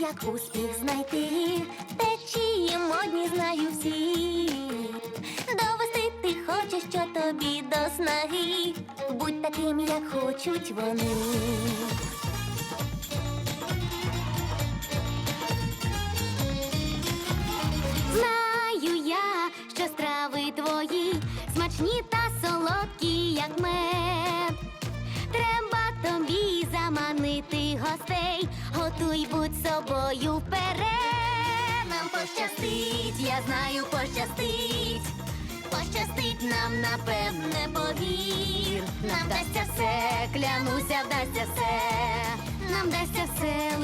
як успіх знайти, течії модні знаю всі. Довести ти хочеш, що тобі до снаги. Будь таким, як хочуть вони. Знаю я, що страви твої смачні та заманити гостей, готуй будь собою вперед. Нам пощастить, я знаю, пощастить. Пощастить нам, напевне, повір. Нам вдасться все, клянуся, вдасться все. Нам вдасться все,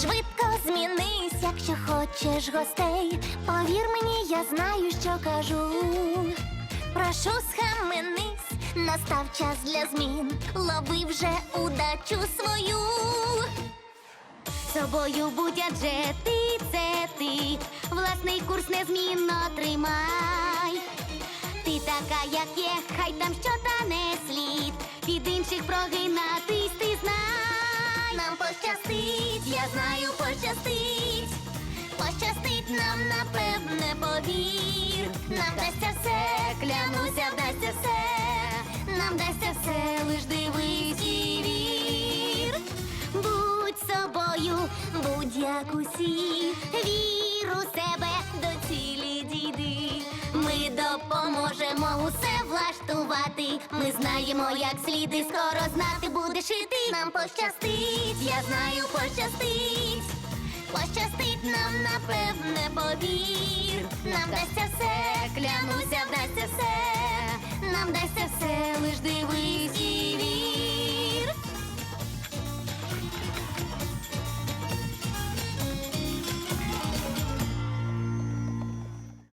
Швидко змінись, якщо хочеш гостей. Повір мені, я знаю, що кажу. Прошу, схаменись, настав час для змін. Лови вже удачу свою. Собою будь адже ти це ти. Власний курс незмінно тримай. Ти така, як є, хай там що та не слід. Від інших прогинатись нам, напевне, повір. Нам вдасться все, клянуся, вдасться все. Нам вдасться все, лиш дивись і вір. Будь собою, будь як усі, вір у себе до цілі дійди. Ми допоможемо усе влаштувати. Ми знаємо, як слід і скоро знати будеш і ти. Нам пощастить, я знаю, пощастить. Пощастить нам, напевне, повір. Нам дасться все, клянуся, вдасться все. Нам дасться все, лиш диви